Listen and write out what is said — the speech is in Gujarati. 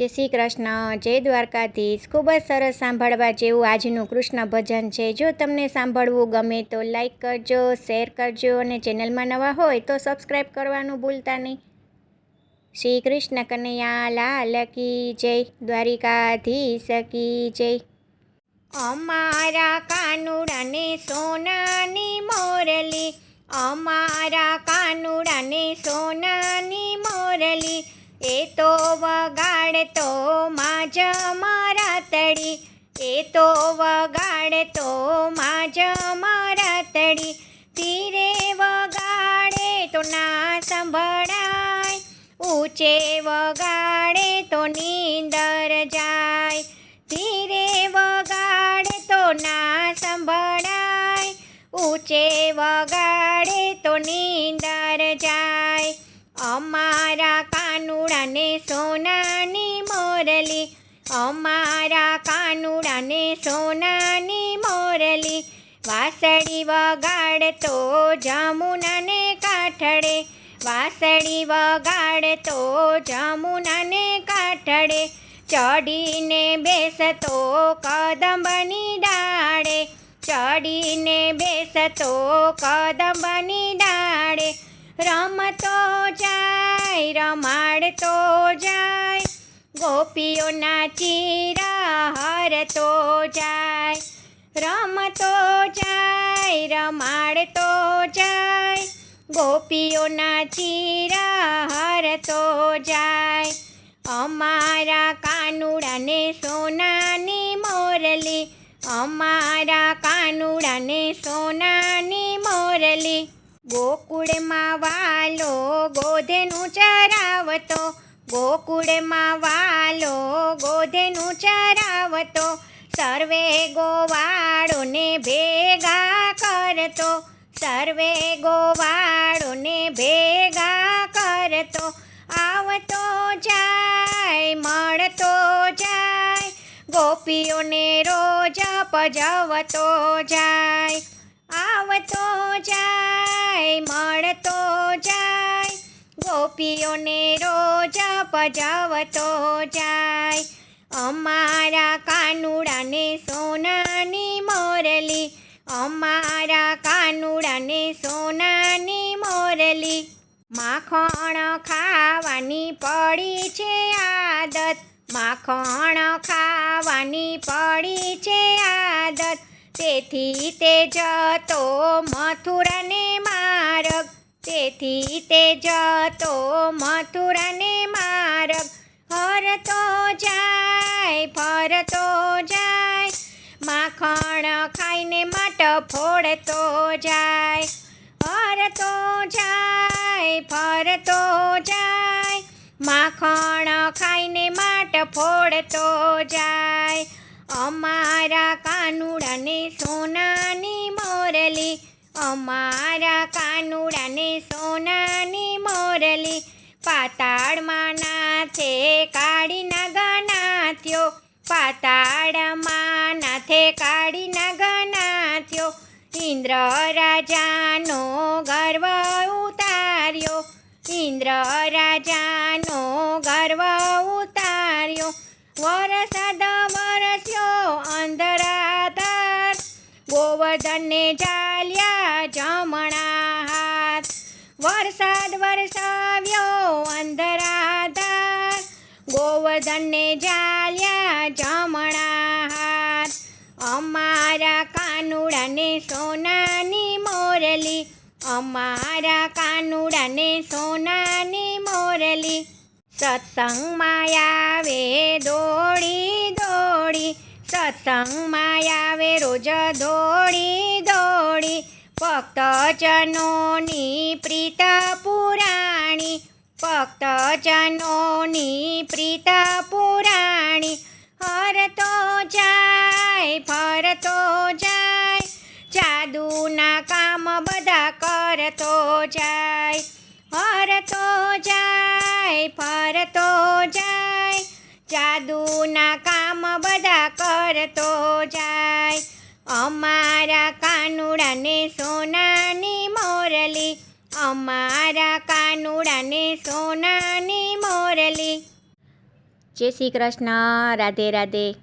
જય શ્રી કૃષ્ણ, જય દ્વારકાધીશ. ખૂબ જ સરસ સાંભળવા જેવું આજનું કૃષ્ણ ભજન છે. જો તમને સાંભળવું ગમે તો લાઈક કરજો શેર કરજો અને ચેનલમાં નવા હોય તો સબસ્ક્રાઈબ કરવાનું ભૂલતા નહીં. શ્રી કૃષ્ણ કનૈયા લાલ કી જય, દ્વારિકાધીશ કી જય. અમારા કાનુડાને સોનાની મોરલી, અમારા કાનુડાને સોનાની મોરલી, એ તો વગાડતો માજ મારા તળી એ તો વગાડતો માજ મારા તળી ધીરે વગાડે તો ના સંભળાય. ઊંચે વગાડે તો નીંદર જાય. ધીરે વગાડે તો ના સંભળાય. ઊંચે વગાડે તો નીંદર જાય. અમારા કાનુડાને સો અમારા કાનુડાને સોનાની મોરલી, વાસળી વગાડતો જમુનાને કાઠડે, વાસળી વગાડતો જમુનાને કાઠડે, ચડીને બેસતો કદંબની ડાળે, ચડીને બેસતો કદંબની ડાળે, રમતો જાય, રમાડતો જાય. ગોપીઓના ચીરા હરતો જાય, રમતો જાય, રમાડતો જાય. ગોપીઓના ચીરા હરતો જાય, અમારા કાનુડાને સોનાની મોરલી, અમારા કાનુડાને સોનાની મોરલી. ગોકુળમાં વાલો ગોધેનું ચરાવતો ગોકુળમાં વાલો ગોધેનું ચરાવતો, સર્વે ગોવાળોને ભેગા કરતો, સર્વે ગોવાળોને ભેગા કરતો, આવતો જાય, મળતો જાય, ગોપીઓને રોજ પજવતો જાય, આવતો જાય, મળતો જાય ગોપીઓને રોજ પજાવતો જાય. અમારા કાનુડાને સોનાની મોરલી. અમારા કાનુડાને સોનાની મોરલી. માખણ ખાવાની પડી છે આદત. માખણ ખાવાની પડી છે આદત. તેથી તે જતો મથુરાને માર્ગ. તેથી તે જતો મથુરાને માર્ગ. હરતો જાય ફરતો જાય, માખણ ખાઈને માટ ફોડતો જાય. હરતો જાય ફરતો જાય, માખણ ખાઈને માટ ફોડતો જાય. અમારા કાનુડાને સોનાની મોરલી અમારા કાનુડાને સોનાની મોરલી પાતાળમાં નાથે કાળી નાગનાથ્યો પાતાળમાં નાથે કાળી નાગનાથ્યો ઇન્દ્ર રાજાનો ગર્વ ઉતાર્યો. ઇન્દ્ર રાજાનો ગર્વ ઉતાર્યો. વરસાદ વરસ્યો અંધરાધાર. ગોવર્ધનને ચાલ્યા વરસાવ્યો અંધરાધાર. ગોવર્ધનને જાલ્યા જમણા હાથ. અમારા કાનુડાને સોનાની મોરલી. અમારા કાનુડાને સોનાની મોરલી. સત્સંગમાં આવે દોડી દોડી. સત્સંગમાં આવે રોજ દોડી ભક્તજનોની પ્રીત પુરાણી ભક્તજનોની પ્રીત પુરાણી હરતો જાય ફરતો જાય, જાદુના કામ બધા કરતો જાય હરતો જાય ફરતો જાય, જાદુના કામ બધા કરતો જાય અમારા કાનુડાને સોનાની મોરલી. અમારા કાનુડાને સોનાની મોરલી. જય શ્રી કૃષ્ણ. રાધે રાધે.